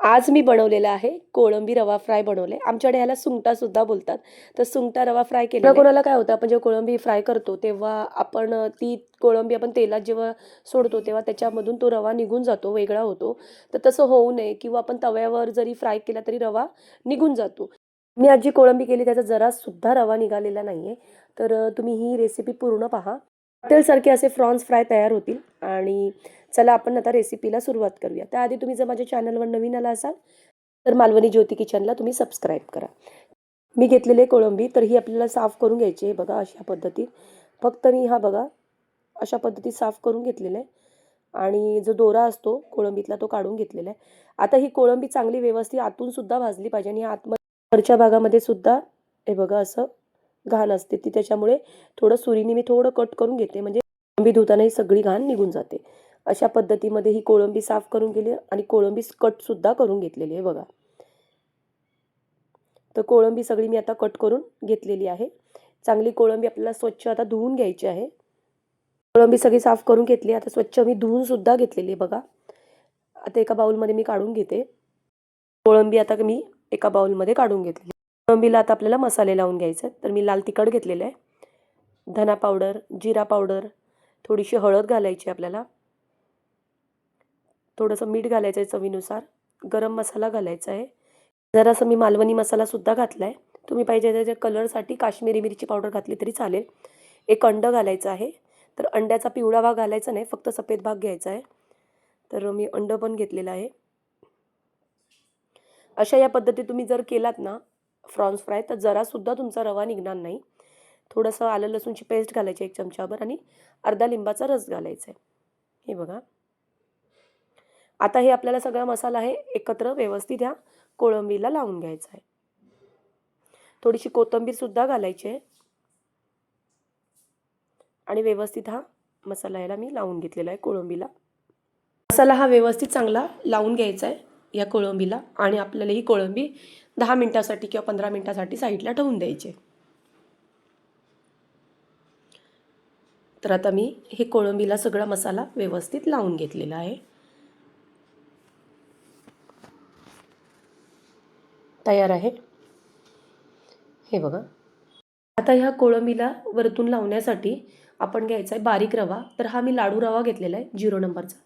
आज मी बनवलेला आहे कोळंबी रवा फ्राय बनवले. आमच्याकडे ह्याला सुंगटा सुद्धा बोलतात. तर सुंगटा रवा फ्राय केला कोणाला काय होतं आपण जेव्हा कोळंबी फ्राय करतो तेव्हा आपण ती कोळंबी आपण तेलात जेव्हा सोडतो तेव्हा त्याच्यामधून तो रवा निघून जातो वेगळा होतो. तर तसं होऊ नये किंवा आपण तव्यावर जरी फ्राय केला तरी रवा निघून जातो. मी आज जी कोळंबी केली त्याचा जरा सुद्धा रवा निघालेला नाहीये. तर अ, तुम्ही ही रेसिपी पूर्ण पहा. हॉटेलसारखे असे फ्रॉन्स फ्राय तयार होतील. आणि चला आपण आता रेसिपीला सुरुवात करूया. त्याआधी तुम्ही जर माझ्या चॅनलवर नवीन आला असाल तर मालवणी ज्योती किचनला तुम्ही सबस्क्राईब करा. मी घेतलेले कोळंबी तर ही आपल्याला साफ करून घ्यायची आहे बघा अशा पद्धतीत. फक्त मी हा बघा अशा पद्धतीत साफ करून घेतलेला आहे. आणि जो दोरा असतो कोळंबीतला तो काढून घेतलेला आहे. आता ही कोळंबी चांगली व्यवस्थित आतून सुद्धा भाजली पाहिजे आणि आतमध्ये वरच्या भागामध्ये सुद्धा हे बघा असं घाण असते ती त्याच्यामुळे थोडं सुरीने मी थोडं कट करून घेते. म्हणजे कोळंबी धुताना ही सगळी घाण निघून जाते. अशा पद्धतीमध्ये ही कोळंबी साफ करून गेली आणि कोळंबी कट सुद्धा करून घेतलेली आहे बघा. तर कोळंबी सगळी मी आता कट करून घेतलेली आहे. चांगली कोळंबी आपल्याला स्वच्छ आता धुवून घ्यायची आहे. कोळंबी सगळी साफ करून घेतली आता स्वच्छ मी धुवून सुद्धा घेतलेली आहे बघा. आता एका बाउलमध्ये मी काढून घेते. कोळंबी आता मी एका बाउलमध्ये काढून घेतली कोळंबीला आता आपल्याला मसाले लावून घ्यायचे आहेत. तर मी लाल तिखट घेतलेलं आहे. धना पावडर जिरा पावडर थोडीशी हळद घालायची आपल्याला. थोडंसं मीठ घालायचं आहे चवीनुसार. गरम मसाला घालायचा आहे. जरासं मी मालवणी मसालासुद्धा घातला आहे तुम्ही पाहिजे त्याच्या कलरसाठी काश्मीरी मिरची पावडर घातली तरी चालेल. एक अंड घालायचं आहे. तर अंड्याचा पिवळा भाग घालायचा नाही फक्त सफेद भाग घ्यायचा आहे. तर मी अंड पण घेतलेलं आहे. अशा या पद्धती तुम्ही जर केलात ना फ्रॉन्स फ्राय तर जरासुद्धा तुमचा रवा निघणार नाही. थोडंसं आलं लसूणची पेस्ट घालायची एक चमचाभर आणि अर्धा लिंबाचा रस घालायचा आहे हे बघा. आता हे आपल्याला सगळा मसाला आहे एकत्र व्यवस्थित ह्या कोळंबीला लावून घ्यायचा आहे थोडीशी कोथंबीरसुद्धा घालायची आहे आणि व्यवस्थित हा मसाला याला मी लावून घेतलेला आहे कोळंबीला. मसाला हा व्यवस्थित चांगला लावून घ्यायचा आहे या कोळंबीला आणि आपल्याला ही कोळंबी दहा मिनटासाठी किंवा पंधरा मिनटासाठी साईडला ठेवून द्यायची. तर आता मी हे कोळंबीला सगळा मसाला व्यवस्थित लावून घेतलेला आहे. तयार आहे. हे बघा. आता ह्या कोळंबीला वरतून लावण्यासाठी आपण घ्यायचा आहे बारीक रवा. तर हा मी लाडू रवा घेतलेला आहे झिरो नंबरचा.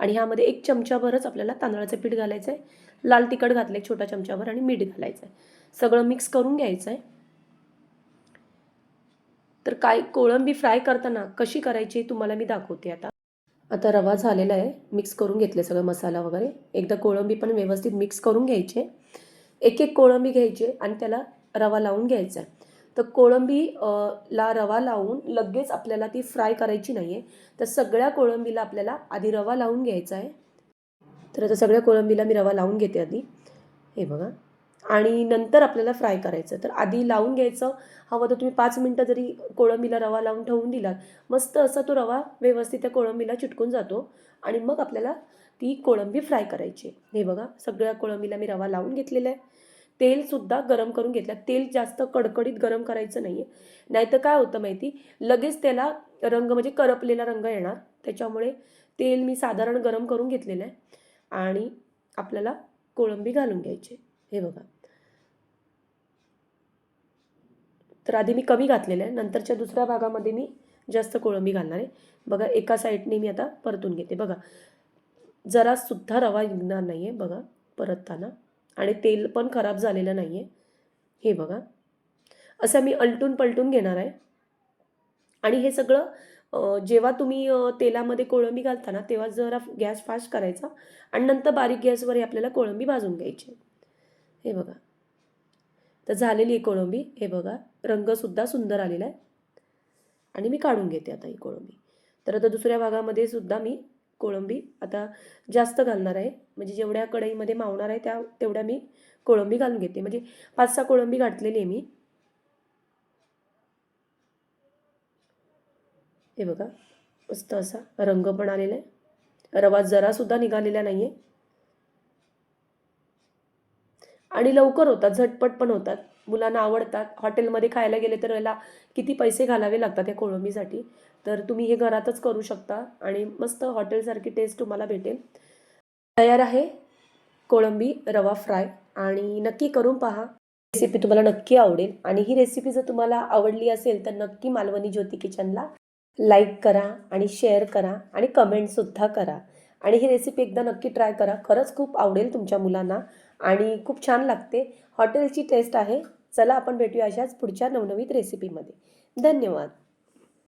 आणि ह्यामध्ये एक चमचाभरच आपल्याला तांदळाचं पीठ घालायचं आहे लाल तिखट घातलं एक छोटा चमचाभर आणि मीठ घालायचं आहे सगळं मिक्स करून घ्यायचं आहे तर काय कोळंबी फ्राय करताना कशी करायची तुम्हाला मी दाखवते आता. आता रवा झालेला आहे. मिक्स करून घेतले सगळं मसाला वगैरे. एकदा कोळंबी पण व्यवस्थित मिक्स करून घ्यायचे. एक एक कोळंबी घ्यायची आणि त्याला रवा लावून घ्यायचा. आहे तर कोळंबी ला रवा लावून लगेच आपल्याला ती फ्राय करायची नाही आहे तर सगळ्या कोळंबीला आपल्याला आधी रवा लावून घ्यायचा आहे. तर आता सगळ्या कोळंबीला मी रवा लावून घेते आधी. हे बघा. आणि नंतर आपल्याला फ्राय करायचं. तर आधी लावून घ्यायचं. हवं तर तुम्ही पाच मिनटं जरी कोळंबीला रवा लावून ठेवून दिलात मस्त असा तो रवा व्यवस्थित त्या कोळंबीला चिटकून जातो. आणि मग आपल्याला ती कोळंबी फ्राय करायची आहे. हे बघा. सगळ्या कोळंबीला मी रवा लावून घेतलेला आहे. तेलसुद्धा गरम करून घेतलं. तेल जास्त कडकडीत गरम करायचं नाही आहे नाहीतर काय होतं माहिती? लगेच त्याला रंग म्हणजे करपलेला रंग येणार. त्याच्यामुळे तेल मी साधारण गरम करून घेतलेलं आहे. आणि आपल्याला कोळंबी घालून घ्यायची हे बघा. तर आधी मी कमी घातलेलं आहे. नंतरच्या दुसऱ्या भागामध्ये मी जास्त कोळंबी घालणार आहे. बघा एका साईडने मी आता परतून घेते. बघा जरासुद्धा रवा निघणार नाही आहे बघा परतताना. आणि तेल पण खराब झालेलं नाही आहे हे बघा. असं मी अलटून पलटून घेणार आहे. आणि हे सगळं जेव्हा तुम्ही तेलामध्ये कोळंबी घालता ना तेव्हा जरा गॅस फास्ट करायचा आणि नंतर बारीक गॅसवर आपल्याला कोळंबी भाजून घ्यायची. हे बघा. तर झालेली आहे कोळंबी हे बघा. रंगसुद्धा सुंदर आलेला आहे. आणि मी काढून घेते आता ही कोळंबी. तर आता दुसऱ्या भागामध्ये सुद्धा मी कोळंबी. आता जास्त घालणार आहे. म्हणजे जेवढ्या कढईमध्ये मावणार आहे त्या तेवढ्या मी कोळंबी घालून घेते. म्हणजे पाच सहा कोळंबी घातलेली आहे मी. हे बघा मस्त असा रंग पण आलेला आहे. रवा जरासुद्धा निघालेला नाही आहे आणि लवकर होतात झटपट पण होतात. मुलांना आवडतात. हॉटेलमध्ये खायला गेले तर याला किती पैसे घालावे लागतात या कोळंबीसाठी? तर तुम्ही हे घरातच करू शकता आणि मस्त हॉटेलसारखी टेस्ट तुम्हाला भेटेल. तयार आहे कोळंबी रवा फ्राय आणि नक्की करून पहा. रेसिपी तुम्हाला नक्की आवडेल आणि ही रेसिपी जर तुम्हाला आवडली असेल तर नक्की मालवणी ज्योती किचनला लाईक करा आणि शेअर करा आणि कमेंटसुद्धा करा. आणि ही रेसिपी एकदा नक्की ट्राय करा. खरंच खूप आवडेल तुमच्या मुलांना. आणि खूप छान लागते. हॉटेलची टेस्ट आहे. चला आपण भेटूया अशाच पुढच्या नवनवीन रेसिपीमध्ये धन्यवाद.